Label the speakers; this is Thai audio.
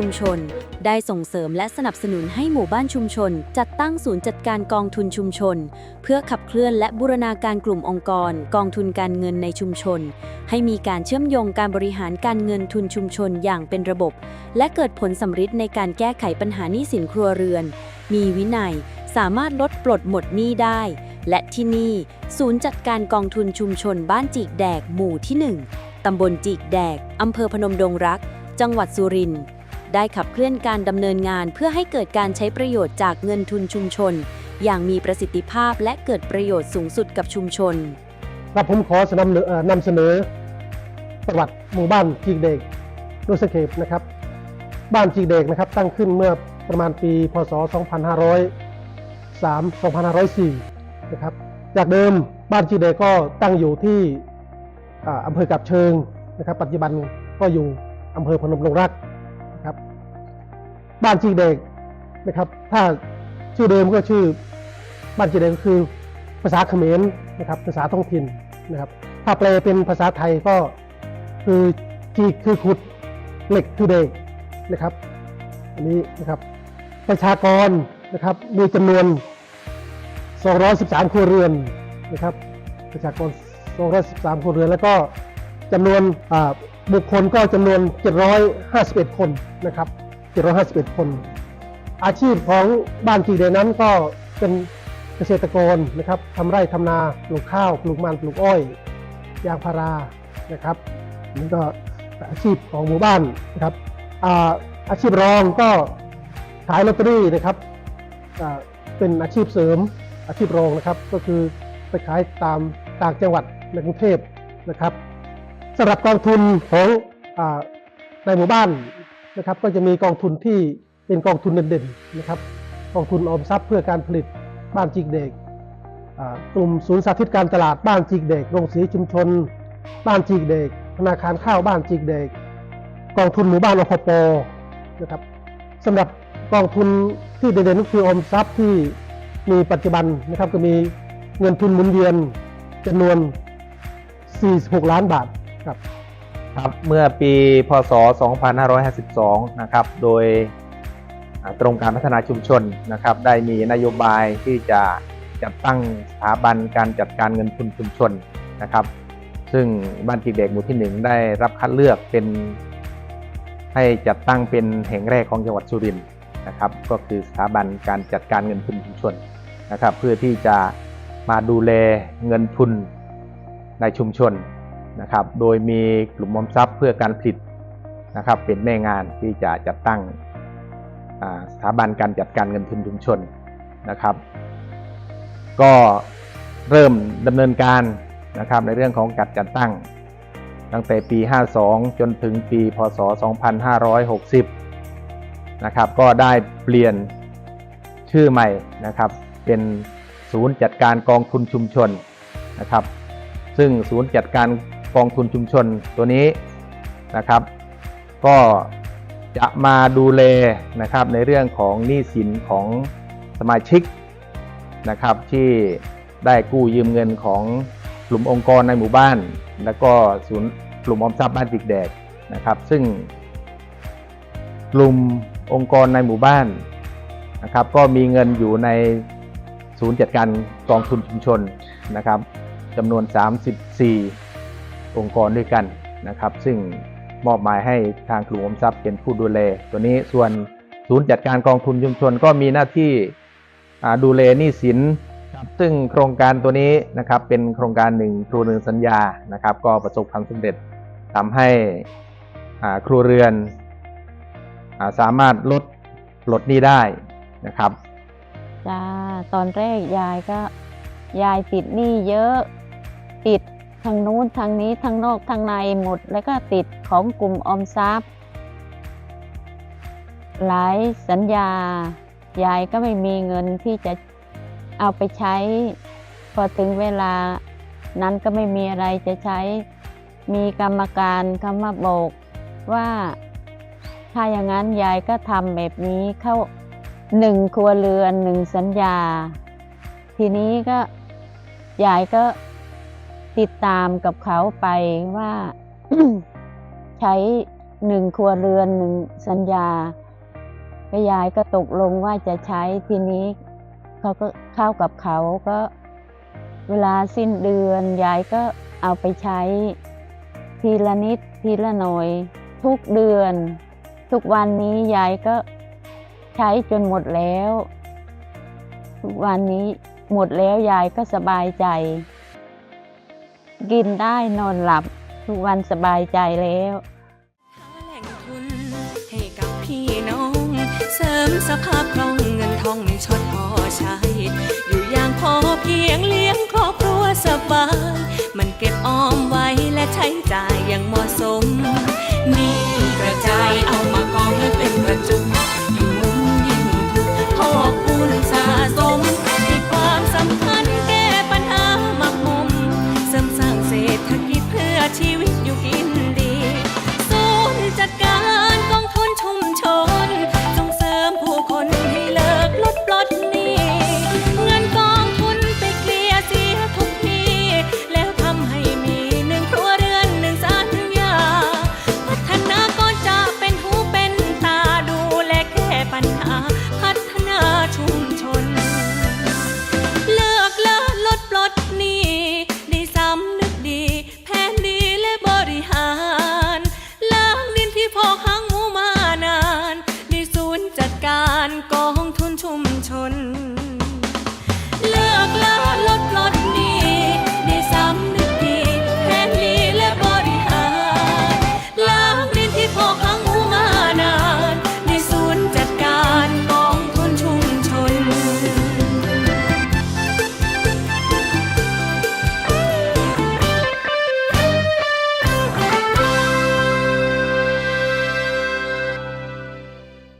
Speaker 1: ชุมชน ได้ส่งเสริมและสนับสนุนให้หมู่บ้านชุมชน จัดตั้งศูนย์จัดการกองทุนชุมชน เพื่อขับเคลื่อนและบูรณาการกลุ่มองค์กร กองทุนการเงินในชุมชน ให้มีการเชื่อมโยงการบริหารการเงินทุนชุมชนอย่างเป็นระบบ และเกิดผลสำฤทธิ์ในการแก้ไขปัญหาหนี้สินครัวเรือน มีวินัยสามารถลดปลดหมดหนี้ได้ และที่นี่ ศูนย์จัดการกองทุนชุมชนบ้านจีกแดกหมู่ที่ 1ตำบลจีกแดก อำเภอพนมดงรัก จังหวัดสุรินทร์ ได้ขับเคลื่อนการดำเนินงานเพื่อให้เกิดการใช้ประโยชน์จากเงินทุนชุมชน อย่างมีประสิทธิภาพและเกิดประโยชน์สูงสุดกับชุมชน
Speaker 2: ครับผมขอนำเอ่อนำเสนอ ประวัติหมู่บ้านจีกเด็กโดยสเคปนะครับบ้านจีกเด็กนะครับตั้งขึ้นเมื่อประมาณปี พศ 2503 2504 นะครับ จากเดิมบ้านจีกเด็กก็ตั้งอยู่ที่อำเภอกับเชิงนะครับ ปัจจุบันก็อยู่อำเภอพนมดงรักนะครับ บ้านจีกเด็กนะครับ ถ้าชื่อเดิมก็ชื่อบ้านจีกเด็กคือภาษาเขมรนะครับ ภาษาท้องถิ่นนะครับ ถ้าแปลเป็นภาษาไทยก็คือจีกคือขุดเหล็กคือเด็กนะครับ อันนี้นะครับประชากรนะครับมีจำนวน 213 ครัวเรือนนะครับ ประชากร 213 ครัวเรือน แล้วก็จำนวนบุคคลก็จำนวน 751 คนนะครับ 751 คน อาชีพของบ้านจีเดนั้นก็เป็นเกษตรกรนะครับทำไร่ทำนาปลูกข้าวปลูกมันปลูกอ้อยยางพารานะครับนี่ก็อาชีพของหมู่บ้านนะครับอาอาชีพรองก็ขายลอตเตอรี่นะครับเป็นอาชีพเสริมอาชีพรองนะครับ ก็คือไปขายตามต่างจังหวัดในกรุงเทพนะครับสำหรับกองทุนของอในหมู่บ้าน นะครับ ก็จะมีกองทุนที่เป็นกองทุนเด่นๆนะครับ กองทุนออมทรัพย์เพื่อการผลิตบ้านจิกเด็กกลุ่มศูนย์สาธิตการตลาดบ้านจิกเด็กโรงสีชุมชน บ้านจิกเด็ก ธนาคารข้าวบ้านจิกเด็ก กองทุนหมู่บ้านอพปนะครับสำหรับกองทุนที่เด่นๆก็คือออมทรัพย์ที่มีปัจจุบันนะครับก็มีเงินทุนหมุนเวียนจำนวน 46 ล้านบาทครับ
Speaker 3: ครับเมื่อปีพศ 2552 นะครับ โดยอ่ากรมการพัฒนาชุมชนนะครับ ได้มีนโยบายที่จะจัดตั้งสถาบันการจัดการเงินทุนชุมชนนะครับ ซึ่งบ้านจิกเด็กหมู่ที่หนึ่งได้รับคัดเลือกเป็น ให้จัดตั้งเป็นแห่งแรกของจังหวัดสุรินทร์นะครับ ก็คือสถาบันการจัดการเงินทุนชุมชนนะครับ เพื่อที่จะมาดูแลเงินทุนในชุมชน นะครับ โดยมีกลุ่มออมทรัพย์เพื่อการผลิตนะครับ เป็นแม่งานที่จะจัดตั้งสถาบันการจัดการเงินทุนชุมชนนะครับ ก็เริ่มดำเนินการนะครับในเรื่องของการจัดตั้ง ตั้งแต่ปี 52 จนถึงปีพศ 2560 นะครับ ก็ได้เปลี่ยนชื่อใหม่นะครับเป็นศูนย์จัดการกองทุนชุมชนนะครับ ซึ่งศูนย์จัดการ กองทุนชุมชนตัวนี้นะครับ ก็จะมาดูแลนะครับในเรื่องของหนี้สินของสมาชิกนะครับที่ได้กู้ยืมเงินของกลุ่มองค์กรในหมู่บ้าน แล้วก็ศูนย์กลุ่มออมทรัพย์บ้านจิกแดกนะครับ ซึ่งกลุ่มองค์กรในหมู่บ้านนะครับ ก็มีเงินอยู่ในศูนย์จัดการกองทุนชุมชนนะครับจำนวน 34 องค์กรด้วยกันนะครับ ซึ่งมอบหมายให้ทางกลุ่มอมทรัพย์เป็นผู้ดูแล ตัวนี้ส่วนศูนย์จัดการกองทุนชุมชนก็มีหน้าที่ดูแลหนี้สินซึ่งโครงการตัวนี้นะครับเป็นโครงการหนึ่งครัวเรือนสัญญานะครับ ก็ประสบความสำเร็จทำให้ครัวเรือนอาสามารถลดลดหนี้ได้นะครับ
Speaker 4: จ้าตอนแรกยายก็ ยายติดหนี้เยอะติด ทางนู้นทางนี้ทางนอกทางในหมด แล้วก็ติดของกลุ่มออมทรัพย์ หลายสัญญา ยายก็ไม่มีเงินที่จะเอาไปใช้ พอถึงเวลานั้นก็ไม่มีอะไรจะใช้มีกรรมการเขามาบอกว่า ถ้าอย่างนั้นยายก็ทำแบบนี้เข้าหนึ่งครัวเรือนหนึ่งสัญญา ทีนี้ก็ยายก็ ติดตามกับเขาไปว่าใช้หนึ่งครัวเรือนหนึ่งสัญญาก็ยายก็ตกลงว่าจะใช้ทีนี้เขาก็เข้ากับเขาก็เวลาสิ้นเดือนยายก็เอาไปใช้ทีละนิดทีละหน่อย ทุกเดือน ทุกวันนี้ยายก็ใช้จนหมดแล้ว ทุกวันนี้หมดแล้วยายก็สบายใจ กินได้นอนหลับ ทุกวันสบายใจแล้ว
Speaker 5: หาแหล่งทุนให้กับพี่น้อง เสริมสภาพคล่องเงินทองไม่ชดพอใช้ อยู่อย่างพอเพียงเลี้ยงครอบครัวสบาย มันเก็บออมไว้และใช้จ่ายอย่างเหมาะสม มชน